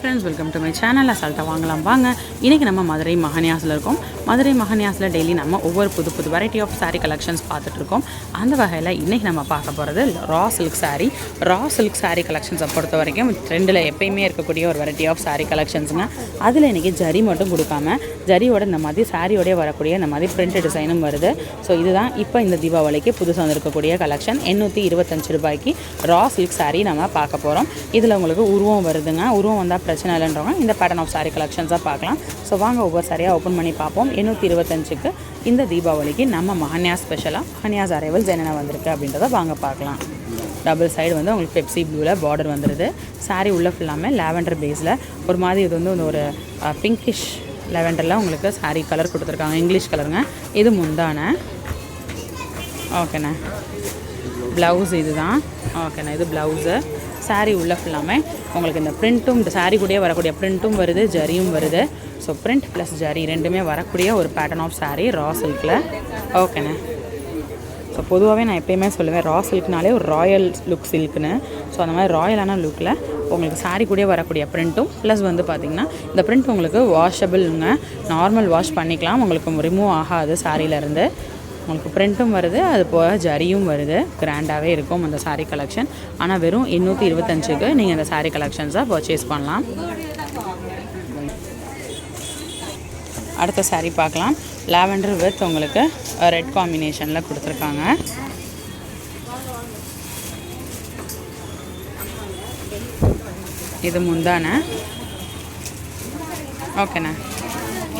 Friends welcome to my channel அசால்ட்டாக வாங்கலாம். வாங்க. இன்றைக்கி நம்ம மதுரை மகனியாஸில் இருக்கோம். மதுரை மகன்யாஸில் டெய்லி நம்ம ஒவ்வொரு புது புது வெரைட்டி ஆஃப் சாரீ கலெக்ஷன்ஸ் பார்த்துட்ருக்கோம் அந்த வகையில் இன்றைக்கி நம்ம பார்க்க போகிறது raw silk saree raw silk saree கலெக்ஷன்ஸை பொறுத்த வரைக்கும் ட்ரெண்டில் எப்பயுமே இருக்கக்கூடிய ஒரு வெரைட்டி ஆஃப் சாரீ கலெக்ஷன்ஸுங்க அதில் இன்றைக்கி ஜரி மட்டும் கொடுக்காம ஜரியோட இந்த மாதிரி சாரியோடய வரக்கூடிய இந்த மாதிரி பிரிண்ட் டிசைனும் வருது. ஸோ இதுதான் இப்போ இந்த தீபாவளிக்கு புதுசாக வந்திருக்கக்கூடிய கலெக்ஷன் எண்ணூற்றி இருபத்தஞ்சு ரூபாய்க்கு ரா சில்க் சாரீ நம்ம பார்க்க போகிறோம் இதில் உங்களுக்கு உருவம் வருதுங்க. உருவம் வந்தால் பிரச்சனை இல்லைன்றவங்க இந்த பேட்டர்ன் ஆஃப் சாரீ கலெக்ஷன்ஸாக பார்க்கலாம். ஸோ வாங்க ஒவ்வொரு சாரியாக ஓப்பன் பண்ணி பார்ப்போம். எண்ணூற்றி இருபத்தஞ்சுக்கு இந்த தீபாவளிக்கு நம்ம மஹன்யா ஸ்பெஷலாக மகன்யாஸ் அரைவல்ஸ் என்னென்ன வந்திருக்கு அப்படின்றத வாங்க பார்க்கலாம். டபுள் சைடு வந்து உங்களுக்கு பெப்சி ப்ளூவில் பார்டர் வந்துடுது சாரீ உள்ள ஃபுல்லாமே லாவெண்டர் பேஸில் ஒரு மாதிரி இது வந்து ஒரு பிங்கிஷ் லெவெண்டரில் உங்களுக்கு சாரீ கலர் கொடுத்துருக்காங்க. இங்கிலீஷ் கலருங்க இது முந்தானே. ஓகேண்ணே ப்ளவுஸ் இதுதான். ஓகேண்ணா இது ப்ளவுஸு சாரீ உள்ள ஃபுல்லாமே உங்களுக்கு இந்த பிரிண்ட்டும் இந்த சாரீ கூடயே வரக்கூடிய பிரிண்ட்டும் வருது ஜரியும் வருது. ஸோ பிரிண்ட் ப்ளஸ் ஜரி ரெண்டுமே வரக்கூடிய ஒரு பேட்டர்ன் ஆஃப் சாரீ ரா சில்கில் ஓகேண்ணே ஸோ பொதுவாகவே நான் எப்பயுமே சொல்லுவேன் ரா சில்க்னாலே ஒரு ராயல் லுக் சில்க்குன்னு ஸோ அந்த மாதிரி ராயலான லுக்கில் உங்களுக்கு saree கூடயே வரக்கூடிய பிரிண்ட்டும் ப்ளஸ் வந்து பார்த்திங்கன்னா இந்த பிரிண்ட் உங்களுக்கு வாஷபிள்ங்க நார்மல் வாஷ் பண்ணிக்கலாம் உங்களுக்கு ரிமூவ் ஆகாது சாரியிலேருந்து உங்களுக்கு பிரிண்ட்டும் வருது அது போக ஜரியும் வருது. கிராண்டாகவே இருக்கும் அந்த சாரீ கலெக்ஷன் ஆனால் வெறும் எண்ணூற்றி இருபத்தஞ்சுக்கு நீங்கள் இந்த சாரீ கலெக்ஷன்ஸாக பர்ச்சேஸ் பண்ணலாம். அடுத்த சாரீ பார்க்கலாம். லாவெண்டர் வித் உங்களுக்கு ரெட் காம்பினேஷனில் கொடுத்துருக்காங்க. இது முந்தானே. ஓகேண்ணா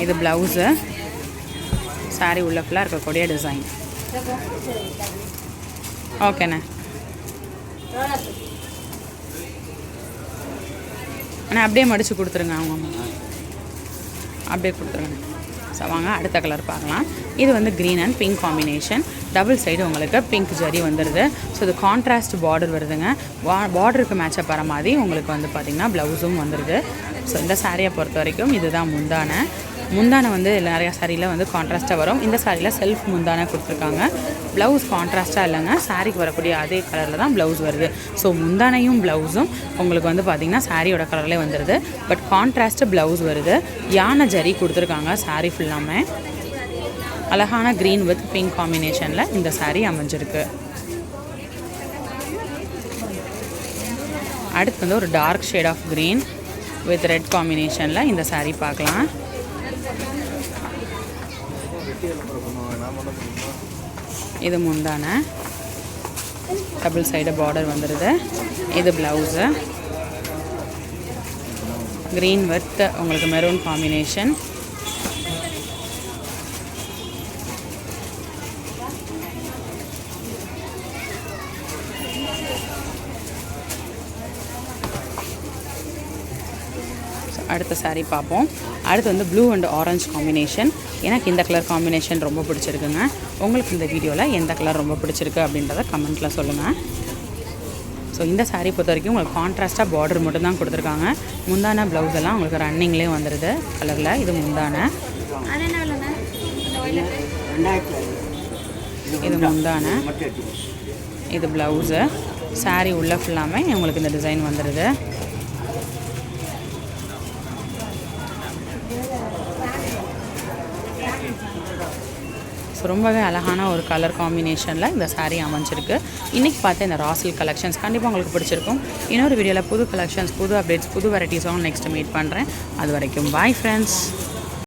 இது ப்ளவுஸு saree உள்ள ஃபுல்லாக இருக்கக்கூடிய டிசைன் ஓகேண்ணே அண்ணா. அப்படியே மடித்து கொடுத்துருங்க அவங்க அப்படியே கொடுத்துருங்க. ஸோ வாங்க அடுத்த கலர் பார்க்கலாம். இது வந்து green and pink combination double side உங்களுக்கு பிங்க் ஜரி வந்துடுது ஸோ இது கான்ட்ராஸ்ட் பார்டர் வருதுங்க. பார்டருக்கு மேட்சப் வர மாதிரி உங்களுக்கு வந்து பார்த்திங்கன்னா ப்ளவுஸும் வந்துடுது ஸோ இந்த சாரியை பொறுத்த வரைக்கும் இதுதான் முந்தான. முந்தானை வந்து நிறையா சாரியில் வந்து கான்ட்ராஸ்ட்டாக வரும். இந்த சாரியில் செல்ஃப் முந்தானை கொடுத்துருக்காங்க. ப்ளவுஸ் கான்ட்ராஸ்ட்டாக இல்லைங்க. சாரிக்கு வரக்கூடிய அதே கலரில் தான் ப்ளவுஸ் வருது. ஸோ முந்தானையும் ப்ளவுஸும் உங்களுக்கு வந்து பார்த்திங்கன்னா சாரியோட கலர்லேயே வந்துடுது பட் கான்ட்ராஸ்ட்டு ப்ளவுஸ் வருது. யானை ஜரி கொடுத்துருக்காங்க. சாரி ஃபுல்லாமே அழகான க்ரீன் வித் பிங்க் காம்பினேஷனில் இந்த saree அமைஞ்சிருக்கு. அடுத்து வந்து ஒரு dark shade of green with red காம்பினேஷனில் இந்த saree பார்க்கலாம். இது முந்தான. டபுள் சைடு பார்டர் வந்துடுது இது ப்ளவுஸு க்ரீன் வித் உங்களுக்கு மெரூன் காம்பினேஷன் அடுத்த saree பார்ப்போம். அடுத்து வந்து ப்ளூ அண்ட் ஆரஞ்சு காம்பினேஷன் எனக்கு இந்த கலர் காம்பினேஷன் ரொம்ப பிடிச்சிருக்குங்க. உங்களுக்கு இந்த வீடியோவில் எந்த கலர் ரொம்ப பிடிச்சிருக்கு அப்படின்றத கமெண்ட்டில் சொல்லுங்கள் ஸோ இந்த saree பொறுத்த வரைக்கும் உங்களுக்கு கான்ட்ராஸ்ட்டாக பார்டர் மட்டும் தான் கொடுத்துருக்காங்க. முந்தான ப்ளவுஸ் எல்லாம் உங்களுக்கு ரன்னிங்லேயே வந்துடுது கலரில் இது முந்தான. இது முந்தான. இது ப்ளவுஸு saree உள்ள ஃபுல்லாமே உங்களுக்கு இந்த டிசைன் வந்துடுது ஸோ ரொம்பவே அழகான ஒரு கலர் காம்பினேஷனில் இந்த சாரீ அமைஞ்சிருக்கு. இன்றைக்கி பார்த்த இந்த ராசில் கலெக்ஷன்ஸ் கண்டிப்பாக உங்களுக்கு பிடிச்சிருக்கும். இன்னொரு வீடியோவில் புது கலெக்ஷன்ஸ் புது அப்டேட்ஸ் புது வெரைட்டிஸாகவும் நெக்ஸ்ட் மீட் பண்ணுறேன் அது வரைக்கும் பாய் ஃப்ரெண்ட்ஸ்